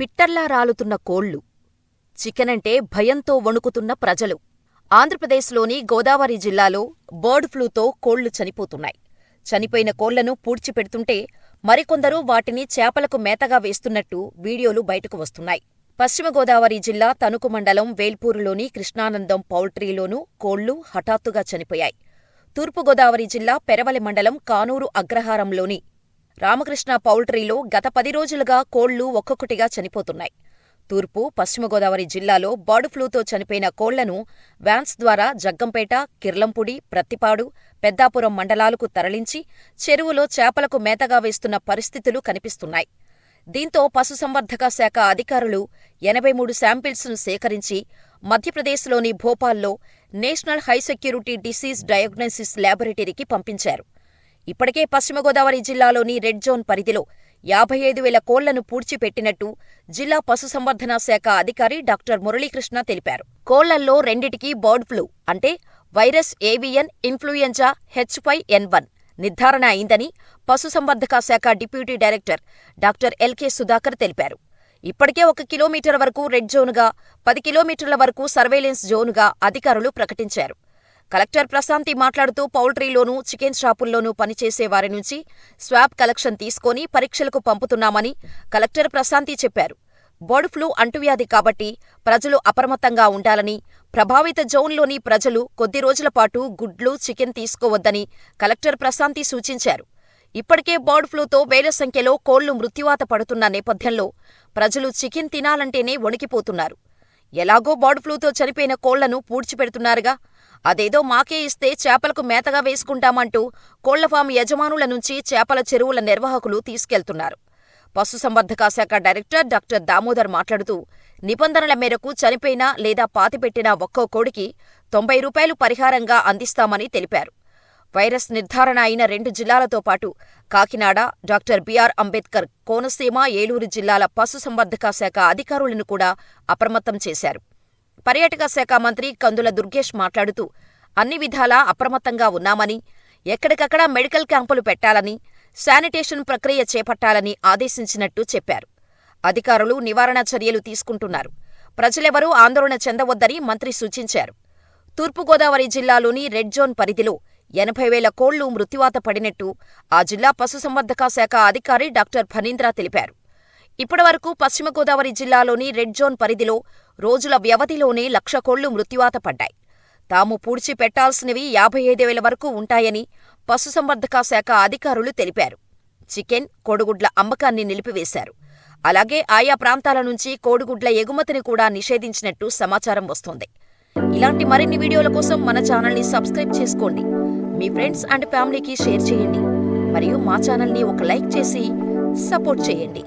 పిట్టర్లా రాలుతున్న కోళ్ళు చికెనంటే భయంతో వణుకుతున్న ప్రజలు. ఆంధ్రప్రదేశ్లోని గోదావరి జిల్లాలో బర్డ్ ఫ్లూతో కోళ్ళు చనిపోతున్నాయి. చనిపోయిన కోళ్ళను పూడ్చిపెడుతుంటే మరికొందరు వాటిని చేపలకు మేతగా వేస్తున్నట్టు వీడియోలు బయటకు వస్తున్నాయి. పశ్చిమ గోదావరి జిల్లా తణుకు మండలం వేల్పూరులోని కృష్ణానందం పౌల్ట్రీలోనూ కోళ్ళు హఠాత్తుగా చనిపోయాయి. తూర్పుగోదావరి జిల్లా పెరవలి మండలం కానూరు అగ్రహారంలోని రామకృష్ణ పౌల్ట్రీలో గత పది రోజులుగా కోళ్ళు ఒక్కొక్కటిగా చనిపోతున్నాయి. తూర్పు పశ్చిమ గోదావరి జిల్లాలో బర్డ్ ఫ్లూతో చనిపోయిన కోళ్ళను వ్యాన్స్ ద్వారా జగ్గంపేట కిర్లంపూడి ప్రత్తిపాడు పెద్దాపురం మండలాలకు తరలించి చెరువులో చేపలకు మేతగా వేస్తున్న పరిస్థితులు కనిపిస్తున్నాయి. దీంతో పశుసంవర్ధక శాఖ అధికారులు ఎనభై మూడు శాంపిల్స్ను సేకరించి మధ్యప్రదేశ్లోని భోపాల్లో national high security disease diagnosis ల్యాబొరేటరీకి పంపించారు. ఇప్పటికే పశ్చిమ గోదావరి జిల్లాలోని రెడ్ జోన్ పరిధిలో యాభై ఐదు వేల కోళ్ళను పూడ్చిపెట్టినట్టు జిల్లా పశుసంవర్ధన శాఖ అధికారి డాక్టర్ మురళీకృష్ణ తెలిపారు. కోళ్ళల్లో రెండిటికి బర్డ్ ఫ్లూ అంటే virus avian influenza H five N one నిర్ధారణ అయిందని పశుసంవర్ధక శాఖ deputy director doctor L K Sudhakar తెలిపారు. ఇప్పటికే ఒక కిలోమీటర్ వరకు రెడ్ జోనుగా పది కిలోమీటర్ల వరకు సర్వేలెన్స్ జోనుగా అధికారులు ప్రకటించారు. కలెక్టర్ ప్రశాంతి మాట్లాడుతూ పౌల్ట్రీలోనూ చికెన్ షాపుల్లోనూ పనిచేసే వారి నుంచి స్వాబ్ కలెక్షన్ తీసుకొని పరీక్షలకు పంపుతున్నామని కలెక్టర్ ప్రశాంతి చెప్పారు. బర్డ్ ఫ్లూ అంటువ్యాధి కాబట్టి ప్రజలు అప్రమత్తంగా ఉండాలని ప్రభావిత జోన్లోని ప్రజలు కొద్ది రోజుల పాటు గుడ్లు చికెన్ తీసుకోవద్దని కలెక్టర్ ప్రశాంతి సూచించారు. ఇప్పటికే బర్డ్ ఫ్లూతో వేల సంఖ్యలో కోళ్ళు మృత్యువాత పడుతున్న నేపథ్యంలో ప్రజలు చికెన్ తినాలంటేనే వణికిపోతున్నారు. ఎలాగో బర్డ్ ఫ్లూతో చనిపోయిన కోళ్ళను పూడ్చిపెడుతున్నారుగా అదేదో మాకే ఇస్తే చేపలకు మేతగా వేసుకుంటామంటూ కోళ్ళఫామ్ యజమానుల నుంచి చేపల చెరువుల నిర్వాహకులు తీసుకెళ్తున్నారు. పశుసంవర్ధక శాఖ డైరెక్టర్ డాక్టర్ దామోదర్ మాట్లాడుతూ నిబంధనల మేరకు చనిపోయిన లేదా పాతిపెట్టిన ఒక్కో కోడికి తొంభై రూపాయలు పరిహారంగా అందిస్తామని తెలిపారు. వైరస్ నిర్ధారణ అయిన రెండు జిల్లాలతో పాటు Kakinada, doctor B R Ambedkar Konaseema, Eluru జిల్లాల పశుసంవర్ధక శాఖ అధికారులను కూడా అప్రమత్తం చేశారు. పర్యాటక శాఖ మంత్రి కందుల దుర్గేష్ మాట్లాడుతూ అన్ని విధాలా అప్రమత్తంగా ఉన్నామని, ఎక్కడికక్కడ మెడికల్ క్యాంపులు పెట్టాలని, శానిటేషన్ ప్రక్రియ చేపట్టాలని ఆదేశించినట్టు చెప్పారు. అధికారులు నివారణ చర్యలు తీసుకుంటున్నారు. ప్రజలెవరూ ఆందోళన చెందవద్దని మంత్రి సూచించారు. తూర్పుగోదావరి జిల్లాలోని రెడ్ జోన్ పరిధిలో ఎనభై వేల కోళ్ళు మృత్యువాత పడినట్టు ఆ జిల్లా పశుసంవర్ధక శాఖ అధికారి డాక్టర్ ఫణీంద్ర తెలిపారు. ఇప్పటివరకు పశ్చిమ గోదావరి జిల్లాలోని రెడ్ జోన్ పరిధిలో రోజుల వ్యవధిలోనే లక్ష కోళ్ళు మృత్యువాత పడ్డాయి. తాము పూడ్చిపెట్టాల్సినవి యాభై ఐదు వేల వరకు ఉంటాయని పశుసంవర్ధక శాఖ అధికారులు తెలిపారు. చికెన్, కోడిగుడ్ల అమ్మకాన్ని నిలిపివేశారు. అలాగే ఆయా ప్రాంతాల నుంచి కోడిగుడ్ల ఎగుమతిని కూడా నిషేధించినట్టు సమాచారం వస్తోంది. ఇలాంటి మరిన్ని వీడియోల కోసం మన ఛానల్ని సబ్స్క్రైబ్ చేసుకోండి. మీ ఫ్రెండ్స్ అండ్ ఫ్యామిలీకి షేర్ చేయండి. మరియు మా ఛానల్ని ఒక లైక్ చేసి సపోర్ట్ చేయండి.